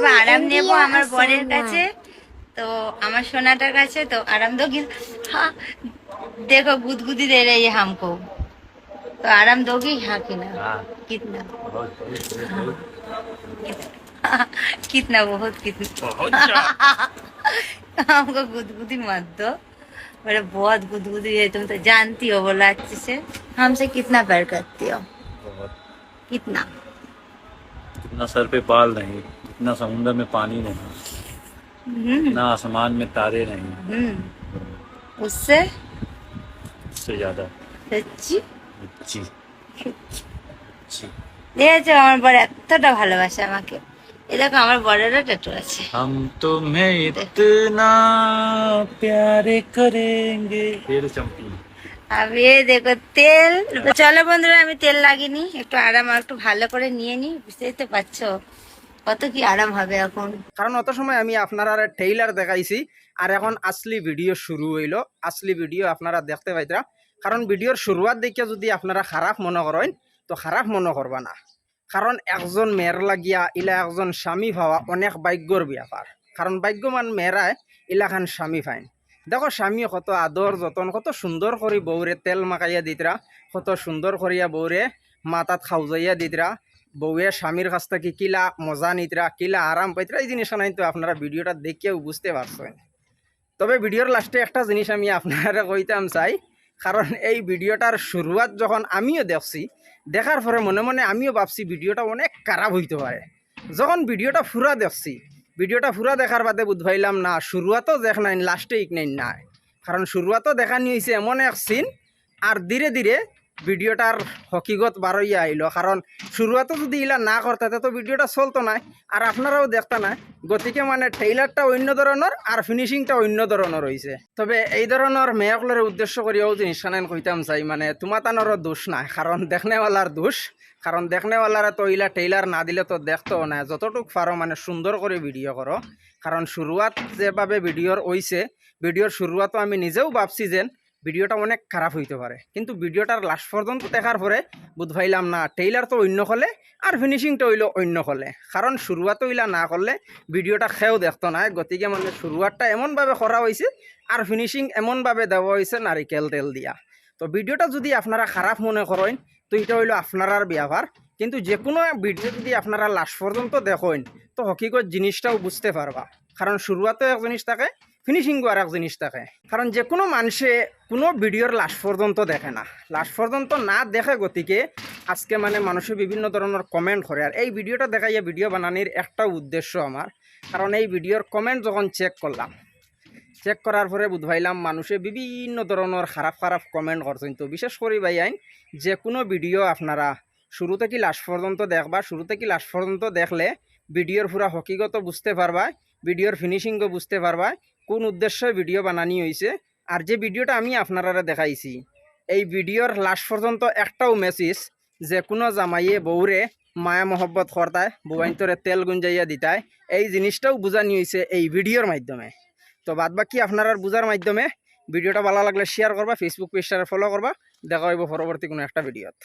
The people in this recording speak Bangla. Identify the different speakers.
Speaker 1: এবার আরাম নেব
Speaker 2: India
Speaker 1: আমার বরের
Speaker 2: Assam.
Speaker 1: কাছে তো আমার সোনাটার কাছে তো আরাম दोगी हाँ देखो गुदगुदी दे रही है हमको तो आराम दोगी हाँ कि ना
Speaker 3: हाँ
Speaker 1: कितना
Speaker 3: बहुत बहुत
Speaker 1: कितना बहुत कितना
Speaker 3: बहुत ज्यादा।
Speaker 1: हमको गुदगुदी मत दो मेरा बहुत गुदगुदी है तुम तो जानती हो बोला अच्छे से हमसे कितना प्यार करती हो
Speaker 3: बहुत
Speaker 1: कितना
Speaker 3: इतना सर पे बाल नहीं इतना समुद्र में पानी नहीं
Speaker 1: हम्म
Speaker 3: इतना आसमान में तारे नहीं
Speaker 1: हम्म उससे
Speaker 3: इससे ज्यादा
Speaker 1: সত্যি
Speaker 3: जी जी
Speaker 1: দেখেছো আমার বড় এতটা ভালোবাসে আমাকে এ দেখো আমার বড়েরও ট্যাটু আছে
Speaker 3: हम तुम्हें इतना प्यार करेंगे फिर चंपी
Speaker 1: আমি এই দেখো তেল তো চলো বন্ধুরা আমি তেল লাগিনি একটু আরাম আর একটু ভালো করে নিয়ে নি বুঝতেই তো পারছো কত কি আরাম হবে এখন?
Speaker 4: কারণ অত সময় আমি আপনারা টেইলার দেখাইছি, আর এখন আসলি ভিডিও শুরু হইল। আসলি ভিডিও আপনারা দেখতে পাইতরা। কারণ ভিডিওর শুরুয়াত দেখে যদি আপনারা খারাপ মনে করেন, তো খারাপ মনে করবা না। কারণ একজন মেয়ের লাগিয়া ইলা একজন স্বামী পাওয়া অনেক ভাগ্যর ব্যাপার। কারণ ভাগ্যমান মেয়েরাই ইলাখান স্বামী পাইন দেখো স্বামী কত আদর যতন, কত সুন্দর করে বউরে তেল মাকাইয়া দিতরা, কত সুন্দর করিয়া বউরে মাথাত খাউজাইয়া দিতরা বউয়ে স্বামীর কাছ থেকে কিলা মজা নিতরা, কিলা আরাম পাইতরা, এই জিনিস নাই তো আপনারা ভিডিওটা দেখেও বুঝতে পারছেন। তবে ভিডিওর লাস্টে একটা জিনিস আমি আপনারা কইতাম চাই, কারণ এই ভিডিওটার শুরুয়াত যখন আমিও দেখছি, দেখার পরে মনে মনে আমিও ভাবছি ভিডিওটা অনেক খারাপ হইতে পারে। যখন ভিডিওটা ফুরা দেখছি, ভিডিওটা ফুরা দেখার বাদে বুঝবাইলাম না, শুরুয়াতও দেখ নাই, লাস্টে ইক নাই নাই। কারণ শুরুয়াতও দেখানি হয়েছে এমন এক সিন, আর ধীরে ধীরে ভিডিওটার হকিগত বারইয়া আইলো কারণ শুরুয়াতে যদি ইলা না করতে তো ভিডিওটা চলতো না আর আপনারাও দেখতে না গতিকে মানে ট্রেইলারটা অন্য ধরনের আর ফিনিশিংটা অন্য ধরনের হয়েছে তবে এই ধরনের মেয়কলের উদ্দেশ্য করিয়াও জিনিস খানেন কইতাম চাই মানে তোমাতানোরও দোষ নাই কারণ দেখনেওয়ালার দোষ। কারণ দেখনেওয়ালারা তো ইলা ট্রেইলার না দিলে তো দেখতেও না যতটুক পারো মানে সুন্দর করে ভিডিও করো কারণ শুরুয়াত যেভাবে ভিডিওর হইছে ভিডিওর শুরুয়াতও আমি নিজেও ভাবছি যেন ভিডিওটা অনেক খারাপ হইতে পারে। কিন্তু ভিডিওটার লাস্ট পর্যন্ত দেখার পরে বুধ ভাইলাম না টেইলার তো অন্য হলে আর ফিনিশিংটা হইল অন্য হলে। কারণ শুরুয়াত হইলা না করলে ভিডিওটা খেয়েও দেখতো না। গতিকে মানে শুরুয়াতটা এমনভাবে করা হয়েছে আর ফিনিশিং এমনভাবে দেওয়া হয়েছে নারিকেল তেল দিয়া। তো ভিডিওটা যদি আপনারা খারাপ মনে করেন, তো এটা হইল আপনারার ব্যবহার। কিন্তু যে কোনো ভিডিও যদি আপনারা লাস্ট পর্যন্ত দেখেন, তো হকিকত জিনিসটাও বুঝতে পারবা। কারণ শুরুয়াতেও এক জিনিস থাকে ফিনিশিংও আর এক জিনিস থাকে কারণ যে কোনো মানুষে কোনো ভিডিওর লাস্ট পর্যন্ত দেখে না। লাস্ট পর্যন্ত না দেখে গতিকে আজকে মানে মানুষে বিভিন্ন ধরনের কমেন্ট করে। আর এই ভিডিওটা দেখাইয়া ভিডিও বানানোর একটা উদ্দেশ্য আমার। কারণ এই ভিডিওর কমেন্ট যখন চেক করলাম চেক করার পরে বুঝবাইলাম মানুষে বিভিন্ন ধরনের খারাপ খারাপ কমেন্ট করছেন। তো বিশেষ করে ভাই আইন যে কোনো ভিডিও আপনারা শুরু থেকে লাস্ট পর্যন্ত দেখবা শুরু থেকে লাস্ট পর্যন্ত দেখলে ভিডিওর পুরা হকিগত বুঝতে পারবা, ভিডিওর ফিনিশিংও বুঝতে পারবা কোন উদ্দেশ্যে ভিডিও বানানি হয়েছে আর যে ভিডিওটা আমি আপনারা দেখাইছি, এই ভিডিওর লাস্ট পর্যন্ত একটাও মেসেজ যে কোনো জামাইয়ে, বউরে, মায়া মহব্বত করতায় বউয়াইন্তরে তেল গুঞ্জাইয়া দিতায়, এই জিনিসটাও বোঝানি হয়েছে এই ভিডিওর মাধ্যমে। তো বাদ বাকি আপনার বুঝার মাধ্যমে ভিডিওটা ভালো লাগলে শেয়ার করবা ফেসবুক পেজটা ফলো করবা, দেখা হইব পরবর্তী কোনো একটা ভিডিওত